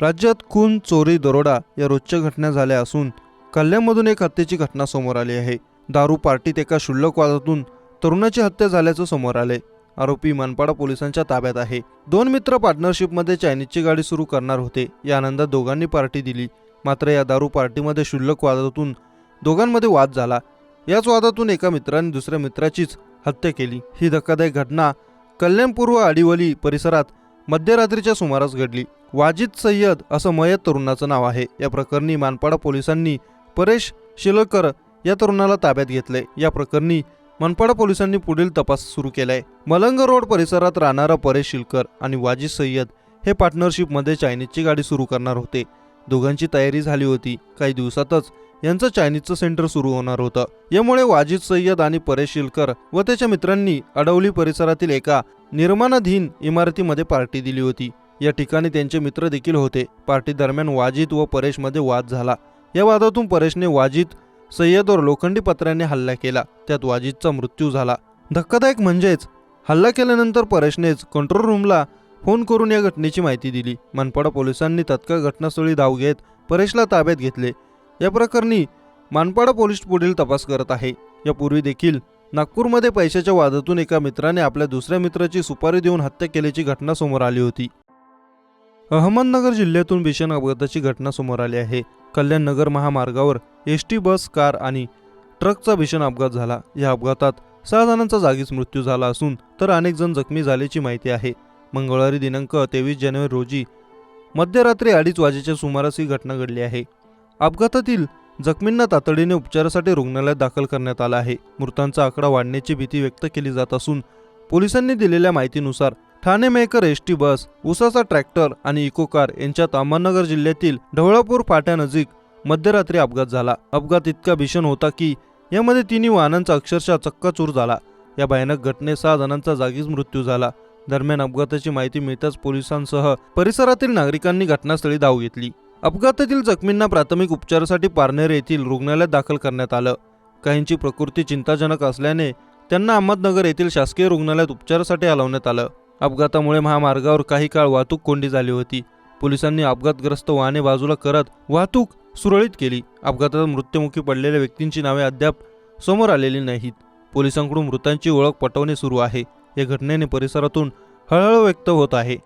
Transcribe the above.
राज्यात खून चोरी दरोडा या रोजच्या घटना झाल्या असून कल्याणमधून एक हत्येची घटना समोर आली आहे. दारू पार्टीत एका क्षुल्लक वादातून तरुणाची हत्या झाल्याचं समोर आले आरोपी मनपाडा पोलिसांच्या ताब्यात आहे. दोन मित्र पार्टनरशिपमध्ये चायनीजची गाडी सुरू करणार होते. या आनंदात दोघांनी पार्टी दिली. मात्र या दारू पार्टीमध्ये क्षुल्लक वादातून दोघांमध्ये वाद झाला. याच वादातून एका मित्राने दुसऱ्या मित्राचीच हत्या केली. ही धक्कादायक घटना कल्याणपूर्व आडिवली परिसरात मध्यरात्रीच्या सुमारास घडली. वाजिद सय्यद असं मयत तरुणाचं नाव आहे. या प्रकरणी मानपाडा पोलिसांनी परेश शिलकर या तरुणाला ताब्यात घेतले या प्रकरणी मनपाडा पोलिसांनी पुढील तपास सुरू केलाय. मलंग रोड परिसरात राहणारा परेश शिलकर आणि वाजिद सय्यद हे पार्टनरशिपमध्ये चायनीजची गाडी सुरू करणार होते. दोघांची तयारी झाली होती. काही दिवसातच यांचं चायनीजचं सेंटर सुरू होणार होतं. यामुळे वाजिद सय्यद आणि परेश शिलकर व त्याच्या मित्रांनी अडवली परिसरातील एका निर्माणाधीन इमारतीमध्ये पार्टी दिली होती. या ठिकाणी त्यांचे मित्र देखील होते. पार्टी दरम्यान वाजिद व परेशमध्ये वाद झाला. या वादातून परेशने वाजिद सय्यदवर लोखंडी पत्र्याने हल्ला केला. त्यात वाजिदचा मृत्यू झाला. धक्कादायक म्हणजेच हल्ला केल्यानंतर परेशनेच कंट्रोल रूमला फोन करून या घटनेची माहिती दिली. मनपाडा पोलिसांनी तत्काळ घटनास्थळी धाव घेत परेशला ताब्यात घेतले. या प्रकरणी मानपाडा पोलीस पुढील तपास करत आहे. यापूर्वी देखील नागपूरमध्ये पैशाच्या वादातून एका मित्राने आपल्या दुसऱ्या मित्राची सुपारी देऊन हत्या केल्याची घटना समोर आली होती. अहमदनगर जिल्ह्यातून भीषण अपघाताची घटना समोर आली आहे. कल्याण नगर महामार्गावर एस टी बस कार आणि ट्रकचा भीषण अपघात झाला. या अपघातात सहा जणांचा जागीच मृत्यू झाला असून तर अनेक जण जखमी झाल्याची माहिती आहे. मंगळवारी दिनांक तेवीस जानेवारी रोजी मध्यरात्री अडीच वाजेच्या सुमारास ही घटना घडली आहे. अपघातातील जखमींना तातडीने उपचारासाठी रुग्णालयात दाखल करण्यात आलं आहे. मृतांचा आकडा वाढण्याची भीती व्यक्त केली जात असून पोलिसांनी दिलेल्या माहितीनुसार ठाणे मेकर एस टी बस उसाचा ट्रॅक्टर आणि इको कार यांच्यात अहमदनगर जिल्ह्यातील ढवळापूर फाट्यानजीक मध्यरात्री अपघात झाला. अपघात इतका भीषण होता की यामध्ये तिन्ही वाहनांचा अक्षरशः चक्काचूर झाला. या भयानक घटनेत सहा जणांचा जागीच मृत्यू झाला. दरम्यान अपघाताची माहिती मिळताच पोलिसांसह परिसरातील नागरिकांनी घटनास्थळी धाव घेतली. अपघातातील जखमींना प्राथमिक उपचारासाठी पारनेर येथील रुग्णालयात दाखल करण्यात आलं. काहींची प्रकृती चिंताजनक असल्याने त्यांना अहमदनगर येथील शासकीय रुग्णालयात उपचारासाठी हलवण्यात आलं. अपघातामुळे महामार्गावर काही काळ वाहतूक कोंडी झाली होती. पोलिसांनी अपघातग्रस्त वाहने बाजूला करत वाहतूक सुरळीत केली. अपघातात मृत्युमुखी पडलेल्या व्यक्तींची नावे अद्याप समोर आलेली नाहीत. पोलिसांकडून मृतांची ओळख पटवणे सुरू आहे. या घटनेने परिसरातून हळहळ व्यक्त होत आहे.